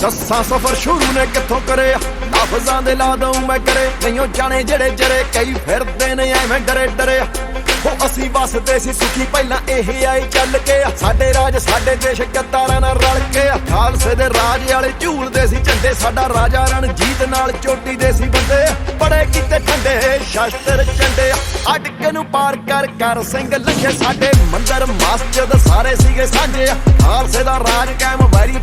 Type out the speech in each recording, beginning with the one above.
ਦੱਸਾਂ ਸਫ਼ਰ ਸ਼ੁਰੂ ਨੇ ਕਿੱਥੋਂ ਕਰਿਆ? ਲਫ਼ਜ਼ਾਂ ਦੇ ਲਾ ਦਊਂ ਮੈਂ ਕਰੇ ਨਹੀਂਓ ਜਾਣੇ ਜਿਹੜੇ ਜਰੇ, ਕਈ ਫਿਰਦੇ ਨੇ ਐਵੇਂ ਡਰੇ ਡਰੇ ਹੋ ਅਸੀਂ ਵਸਦੇ ਸੀ ਸੁਖੀ, ਪਹਿਲਾਂ ਇਹ ਆਈ ਚੱਲ ਕੇ ਸਾਡੇ ਰਾਜ, ਸਾਡੇ ਦੇਸ਼ ਗੱਦਾਰਾਂ ਨਾਲ ਰਲ ਕੇ ਖਾਲਸੇ ਦੇ ਰਾਜ ਵਾਲੇ ਝੂਲਦੇ ਸੀ ਝੰਡੇ, ਸਾਡਾ ਰਾਜਾ ਰਣਜੀਤ ਨਾਲ ਚੋਟੀ ਦੇ ਸੀ ਬੰਦੇ ਬੜੇ ਕੀਤੇ ਠੰਡੇ, ਸ਼ਸਤਰ ਚੰਡੇ ਅਟਕੇ ਨੂੰ ਪਾਰ ਕਰ ਕਰ ਸਿੰਘ ਲੰਘੇ ਸਾਡੇ ਮੰਦਰ, ਮਸਜਿਦ ਸਾਰੇ ਸੀਗੇ ਸਾਂਝੇ ਖਾਲਸੇ ਦਾ ਰਾਜ ਕਾਇਮ, ਵੈਰੀ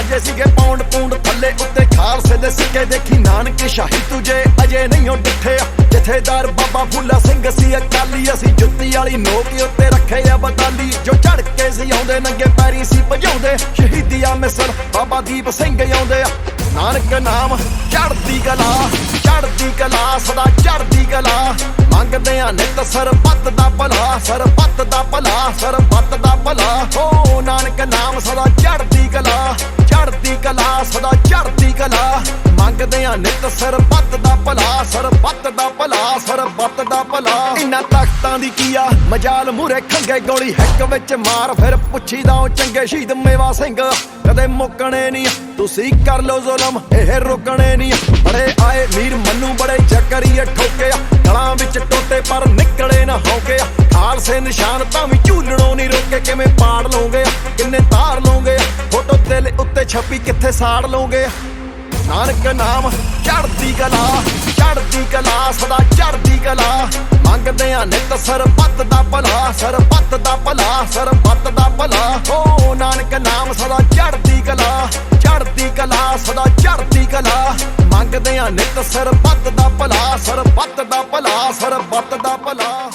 ਪੈਸੀ ਮਾਝੇ ਸੀਗੇ ਪੌਂਡ ਪੂੰਡ ਥੱਲੇ ਉੱਤੇ ਖਾਲਸੇ ਦੇ ਸਿੱਕੇ ਦੇਖੀ ਨਾਨਕ ਸ਼ਾਹੀ ਤੁਝੇ ਅਜੇ ਨਹੀਂ ਉਹ ਡਿੱਠੇ। ਜਥੇਦਾਰ ਬਾਬਾ ਫੁੱਲਾ ਸਿੰਘ ਸੀ, ਅਕਾਲੀ ਅਸੀਂ ਜੁੱਤੀ ਵਾਲੀ ਨੋਕ ਉੱਤੇ ਰੱਖੇ ਆ ਬਦਾਲੀ ਜੋ ਝੜ ਕੇ ਸੀ ਆਉਂਦੇ, ਨੰਗੇ ਪੈਰੀ ਸੀ ਭਜਾਉਂਦੇ। ਸ਼ਹੀਦੀਆਂ ਮਿਸਰ, ਬਾਬਾ ਦੀਪ ਸਿੰਘ ਆਉਂਦੇ ਆ। ਨਾਨਕ ਨਾਮ ਚੜਦੀ ਕਲਾ, ਚੜ੍ਹਦੀ ਕਲਾ, ਸਦਾ ਚੜਦੀ ਕਲਾ। ਮੰਗਦੇ ਆ ਨਿਤ ਸਰਬੱਤ ਦਾ ਭਲਾ, ਸਰਬੱਤ ਦਾ ਭਲਾ, ਸਰਬੱਤ ਦਾ ਭਲਾ। ਓ ਚੜ੍ਹਦੀ ਮੰਗਦੇ ਆ ਨਿਤ ਸਰਬੱਤ ਦਾ ਭਲਾ ਸਰਬੱਤ ਦਾ ਭਲਾ ਸਰਬੱਤ ਦਾ ਭਲਾ। ਇਨਾ ਤਖਤਾਂ ਦੀ ਕੀ ਮਜਾਲ ਮੂਰੇ ਖੰਗੇ ਗੋਲੀ ਹੈਕ ਵਿੱਚ ਮਾਰ, ਫਿਰ ਪੁੱਛੀਦਾ ਉਹ ਚੰਗੇ ਸ਼ਹੀਦ ਮੇਵਾ ਸਿੰਘ। ਕਦੇ ਮੁੱਕਣੇ ਨਹੀਂ, ਤੁਸੀਂ ਕਰ ਲਓ ਜ਼ੁਲਮ, ਇਹ ਰੁਕਣੇ ਨਹੀਂ। ਬੜੇ ਆਏ ਵੀਰ ਮੰਨੂ, ਬੜੇ ਚੱਕਰੀਏ ਠੋਕੇ ਗਲਾਂ ਵਿੱਚ ਟੋਟੇ ਪਰ ਨਿਕਲੇ ਨਾ ਹੌਕੇ ਖਾਲਸੇ ਨਿਸ਼ਾਨ ਤਾਂ ਵੀ ਝੂਲਣੋਂ ਨਹੀਂ ਰੋਕੇ, ਕਿਵੇਂ ਪਾੜ ਲਓਗੇ ਕਿੰਨੇ ਤਾਰ ਲਓਗੇ ਫੋਟੋ ਦਿਲ ਉੱਤੇ ਛਪੀ ਕਿੱਥੇ ਸਾੜ ਲਓਗੇ ਨਾਨਕ ਨਾਮ, ਚੜ੍ਹਦੀ ਕਲਾ ਚੜ੍ਹਦੀ ਕਲਾ, ਸਦਾ ਚੜ੍ਹਦੀ ਕਲਾ। ਮੰਗਦੇ ਆ ਨਿਤ ਸਰਬੱਤ ਦਾ ਭਲਾ, ਸਰਬੱਤ ਦਾ ਭਲਾ, ਸਰਬੱਤ ਦਾ ਭਲਾ। ਓ ਨਾਨਕ ਨਾਮ, ਸਦਾ ਚੜ੍ਹਦੀ ਕਲਾ ਚੜ੍ਹਦੀ ਕਲਾ, ਸਦਾ ਚੜ੍ਹਦੀ ਕਲਾ। ਮੰਗਦੇ ਆ ਨਿਤ ਸਰਬੱਤ ਦਾ ਭਲਾ, ਸਰਬੱਤ ਦਾ ਭਲਾ, ਸਰਬੱਤ ਦਾ ਭਲਾ।